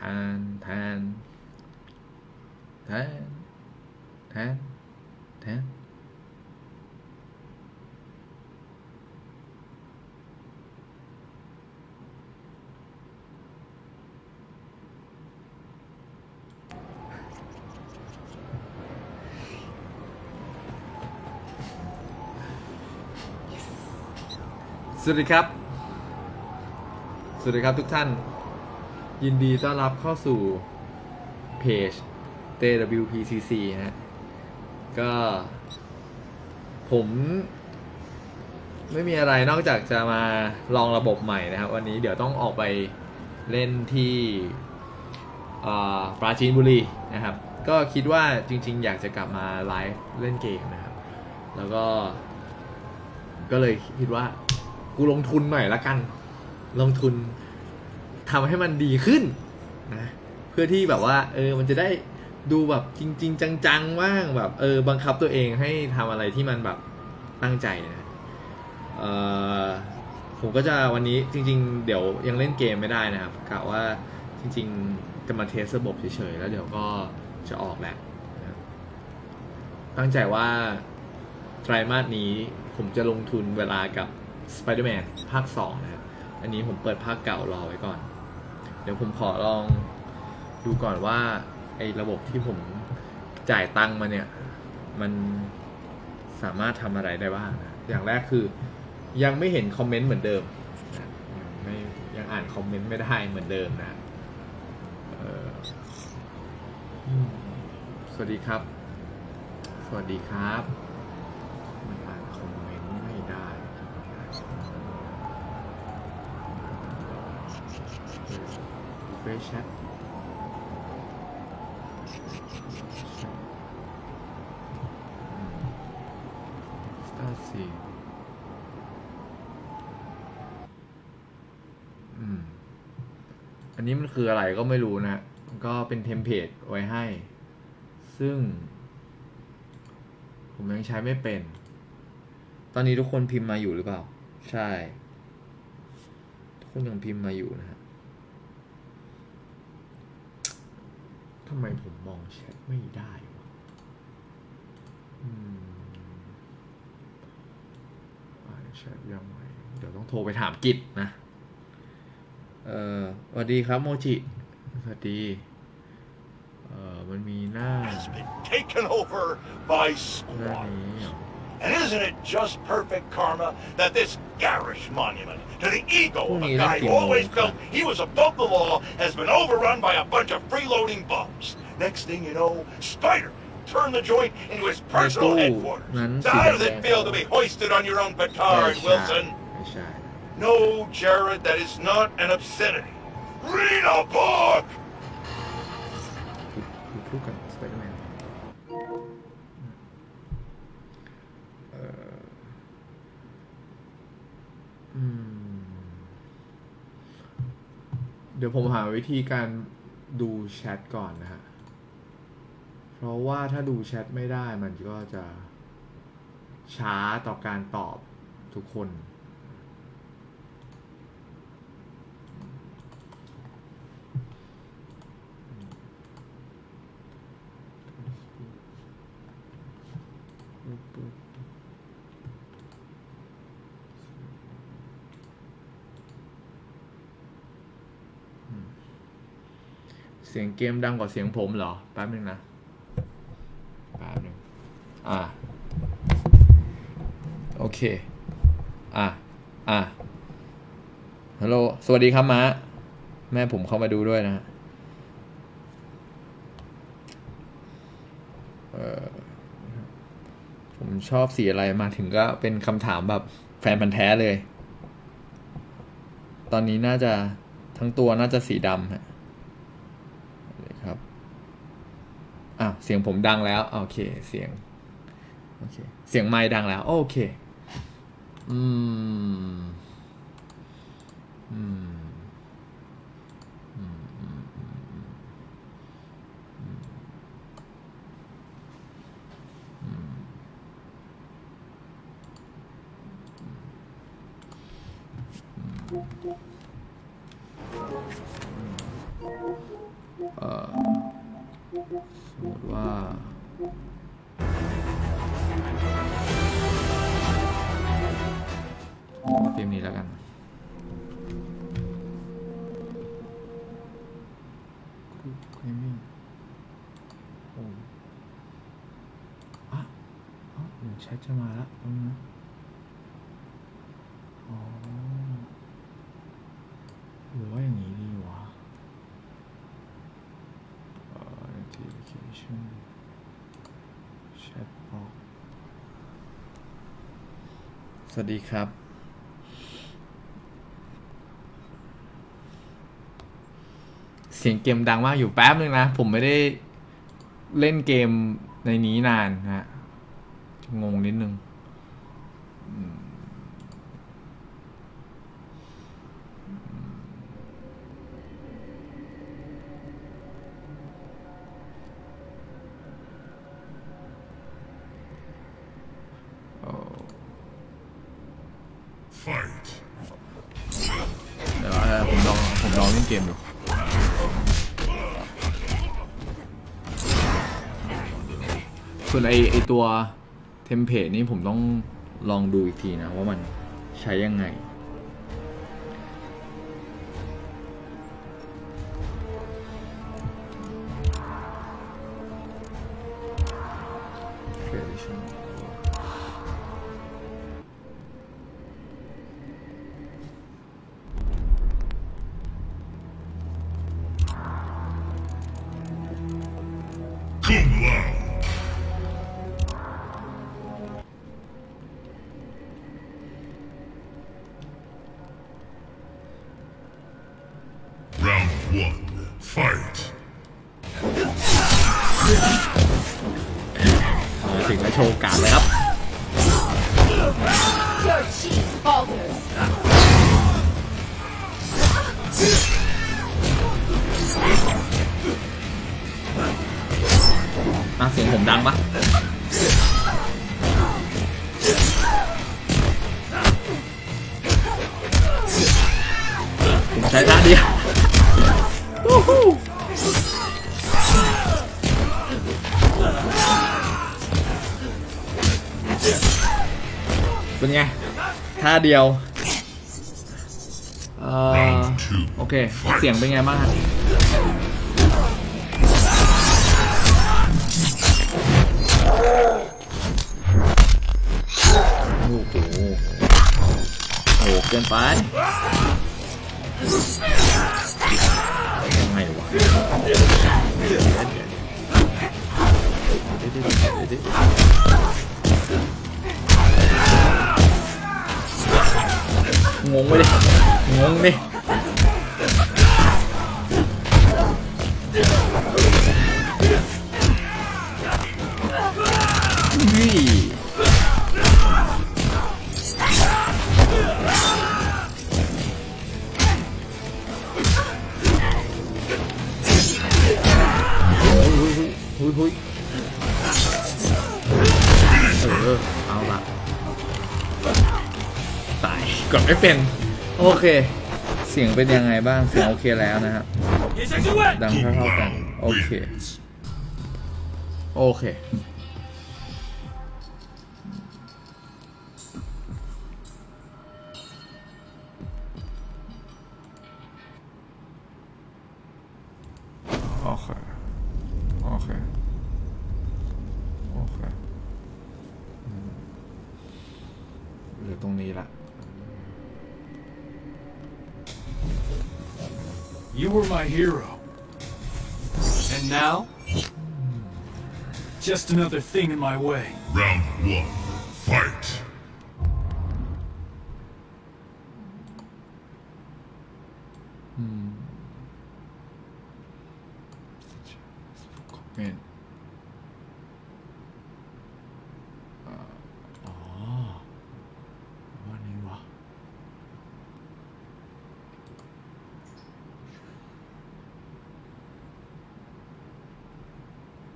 ทนทนทนทนทนสวัสดีครับ สวัสดีครับทุกท่าน ยินดีต้อนรับเข้าสู่เพจ TWPCC นะฮะก็ ผม ไม่มีอะไรนอกจากจะมาลองระบบใหม่นะครับ วันนี้เดี๋ยวต้องออกไปเล่นที่ปราจีนบุรีนะครับ ก็คิดว่าจริง ๆ อยากจะกลับมาไลฟ์เล่นเกมนะครับ แล้วก็ ก็เลยคิดว่า กูลงทุนหน่อยละกัน ลงทุน ทำให้มันดีขึ้นนะเพื่อที่แบบว่าเออมันจะได้ดูแบบจริง ๆ จังๆว่างแบบเออบังคับตัวเองให้ทำอะไรที่มันแบบตั้งใจนะเออผมก็จะวันนี้จริง ๆ เดี๋ยวยังเล่นเกมไม่ได้นะครับกะว่าจริง ๆ จะมาเทสระบบเฉยๆแล้วเดี๋ยวก็จะออกแหละตั้งใจว่าไตรมาสนี้ผมจะลงทุนเวลากับ Spider-Man ภาค 2 นะครับ อันนี้ผมเปิดภาคเก่ารอไว้ก่อน เดี๋ยวผมขอลองดูก่อนว่าไอ้ระบบที่ผมจ่ายตังค์มาเนี่ย มันสามารถทำอะไรได้บ้างนะอย่างแรกคือ ยังไม่เห็นคอมเมนต์เหมือนเดิมนะยังไม่ยังอ่านคอมเมนต์ไม่ได้เหมือนเดิมนะเอ่ออืมสวัสดีครับ สวัสดีครับ เฟซแชทสตาร์ซีอืมอันนี้มันคืออะไรก็ไม่รู้นะ ก็เป็นเทมเพลตไว้ให้ ซึ่ง ผมยังใช้ไม่เป็น ตอนนี้ทุกคนพิมพ์มาอยู่หรือเปล่า ใช่ ทุกคนยังพิมพ์มาอยู่นะฮะ ทำไมผมมองแชทไม่ได้วะอืมอ่านแชทยังไงเดี๋ยวต้องโทรไปถามกิจนะ เอ่อสวัสดีครับโมจิ สวัสดี เอ่อมันมีหน้า has been taken over by หน้า squatters. นี้เหรอ And isn't it just perfect karma that this garish monument to the ego of a guy who always felt he was above the law has been overrun by a bunch of freeloading bums? Next thing you know, Spider turned the joint into his personal headquarters. How does it feel to be hoisted on your own petard, Wilson? No, Jared, that is not an obscenity. Read a book! ดี๋ยวผมหาวิธีการดูแชทก่อนนะฮะ เพราะว่าถ้าดูแชทไม่ได้มันก็จะช้าต่อการตอบทุกคน สียงเกมดังกว่าเสียงผมเหรอ แป๊บนึงนะ แป๊บนึง อ่า โอเค อะอะฮัลโหล สวัสดีครับมาแม่ผมเข้ามาดูด้วยนะฮะผมชอบสีอะไรมาถึงก็เป็นคำถามแบบแฟนพันธ์แท้เลย ตอนนี้น่าจะทั้งตัวน่าจะสีดำฮะครับ อ้าว เสียงผมดังแล้ว โอเค เสียง โอเค เสียงไม้ดังแล้ว โอเค อืม อืมอืมอืมอืมอืมอืมอืมเอ่อ สมมติว่าเกมนี้แล้วกันคูเคมิ่งโอ้อะอ๋อเหมือนแชทจะมาแล้วแป๊บนึงนะอ๋อ หรือว่าอย่างนี้ดีวะเอ่อ notification chatbox สวัสดีครับเสียงเกมดังมากอยู่แป๊บนึงนะ ผมไม่ได้เล่นเกมในนี้นานนะฮะงงนิดนึงอืม โอ้ Fight. เดี๋ยวเอ่อผมลองผมลองเล่นเกมดูส่วนไอไอตัวเทมเพลตนี้ผมต้องลองดูอีกทีนะ ว่ามันใช้ยังไง Fight. มาถึงแล้วโชว์การเลยครับ Your chief falters. อะเสียงผมดังปะผมใช้ท่าเดียว เป็นไง ท่าเดียวเอ่อโอเค เสียงเป็นไงบ้างฮะโอ้โหโอ้เกินไป งงไปดิงงดินี่ ไม่เป็น โอเค เสียงเป็นยังไงบ้าง เสียงโอเคแล้วนะครับ ดัง Kung เท่าๆกัน Lao โอเค wins. โอเค were my hero. And now? Just another thing in my way. Round one. Fight. Hmm. คอ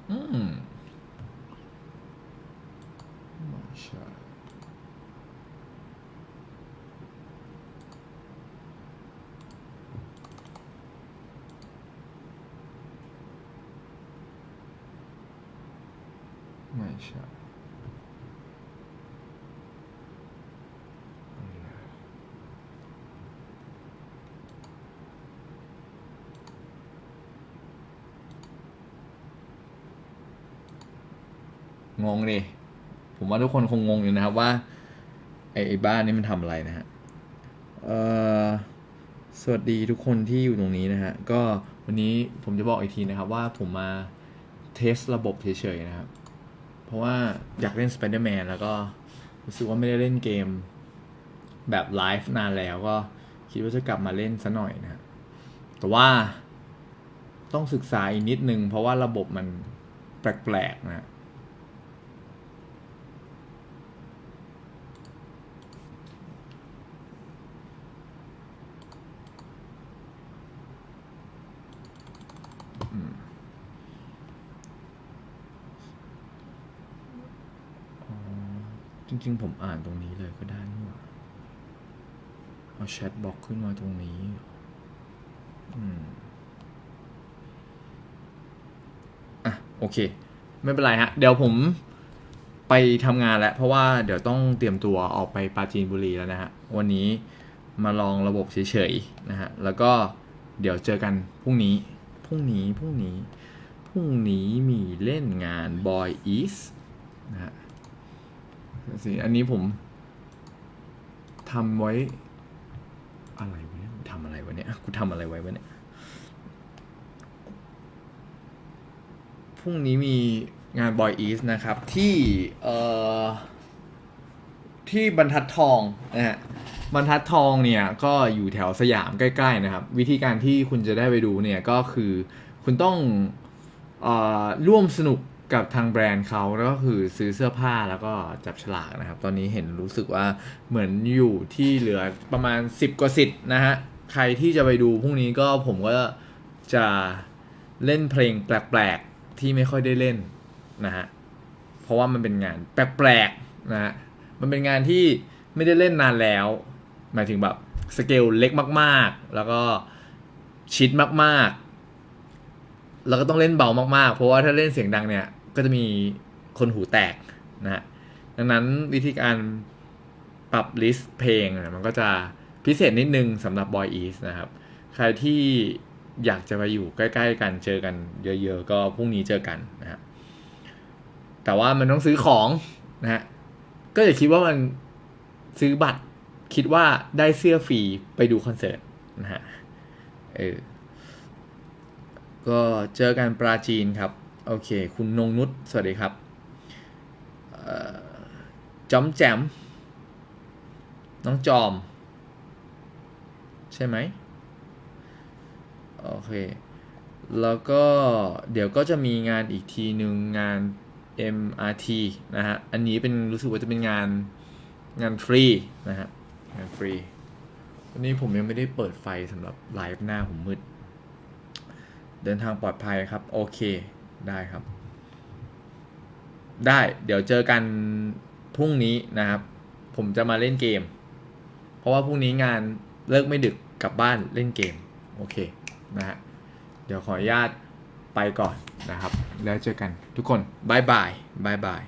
Mmm, 慢下 งงดิผมว่าทุกคนคงงงอยู่นะครับว่าไอ้ไอบ้านนี้มันทำอะไรนะฮะเอ่อสวัสดีทุกคนที่อยู่ตรงนี้นะฮะ ก็วันนี้ผมจะบอกอีกทีนะครับว่าผมมาเทสระบบเฉยๆนะครับ เพราะว่าอยากเล่น Spider-Man แล้วก็รู้สึกว่าไม่ได้เล่นเกมแบบไลฟ์นานแล้วก็คิดว่าจะกลับมาเล่นซะหน่อยนะฮะแต่ว่าต้องศึกษาอีกนิดนึง เพราะว่าระบบมันแปลกๆนะฮะ จริงๆ ผมอ่านตรงนี้เลยก็ได้นี่หว่าเอาแชทบล็อกขึ้นมาตรงนี้ อืม อะ โอเค ไม่เป็นไรฮะ เดี๋ยวผมไปทำงานแล้ว เพราะว่าเดี๋ยวต้องเตรียมตัวออกไปปราจีนบุรีแล้วนะฮะ วันนี้มาลองระบบเฉยๆ นะฮะ แล้วก็เดี๋ยวเจอกันพรุ่งนี้ พรุ่งนี้ พรุ่งนี้ พรุ่งนี้มีเล่นงาน Boy East นะฮะ สิอันนี้ผมทำไว้ อะไรวะเนี่ยทำอะไรวะเนี่ยกูทำอะไรไว้วะเนี่ยพรุ่งนี้มีงาน Boy East นะครับ ที่เอ่อที่บรรทัดทองนะฮะบรรทัดทองเนี่ยก็อยู่แถวสยามใกล้ๆนะครับ วิธีการที่คุณจะได้ไปดูเนี่ยก็คือคุณต้องเอ่อร่วมสนุก กับทางแบรนด์เขาแล้วก็คือซื้อเสื้อผ้าแล้วก็จับฉลากนะครับ ตอนนี้เห็นรู้สึกว่าเหมือนอยู่ที่เหลือประมาณ 10 กว่าสิทธิ์นะฮะ ใครที่จะไปดูพรุ่งนี้ก็ผมก็จะเล่นเพลงแปลกๆ ที่ไม่ค่อยได้เล่นนะฮะ เพราะว่ามันเป็นงานแปลกๆนะฮะ มันเป็นงานที่ไม่ได้เล่นนานแล้ว หมายถึงแบบสเกลเล็กมากๆ แล้วก็ชิดมากๆ แล้วก็ต้องเล่นเบามากๆ เพราะว่าถ้าเล่นเสียงดังเนี่ย ก็จะมีคนหูแตกนะฮะดังนั้นวิธีการปรับลิสต์เพลงเนี่ยมันก็จะพิเศษนิดนึงสำหรับ Boy East นะครับ ใครที่อยากจะไปอยู่ใกล้ ๆ กันเจอกันเยอะๆ ก็พรุ่งนี้เจอกันนะฮะแต่ว่ามันต้องซื้อของนะฮะก็อย่าคิดว่ามันซื้อบัตรคิดว่าได้เสื้อฟรีไปดูคอนเสิร์ตนะฮะเออก็เจอกันปราจีนครับ โอเค คุณนงนุชสวัสดีครับจอมแจม น้องจอม ใช่ไหมโอเค แล้วก็เดี๋ยวก็จะมีงานอีกทีหนึ่งงาน MRT นะฮะ อันนี้เป็นรู้สึกว่าจะเป็นงานงานฟรีนะฮะ งานฟรี วันนี้ผมยังไม่ได้เปิดไฟสำหรับไลฟ์หน้าผมมืด เดินทางปลอดภัยครับ โอเค ได้ครับ ได้เดี๋ยวเจอกันพรุ่งนี้นะครับ ผมจะมาเล่นเกม เพราะว่าพรุ่งนี้งานเลิกไม่ดึกกลับบ้านเล่นเกม โอเคนะฮะเดี๋ยวขออนุญาตไปก่อนนะครับ แล้วเจอกันทุกคนบายบายบายบาย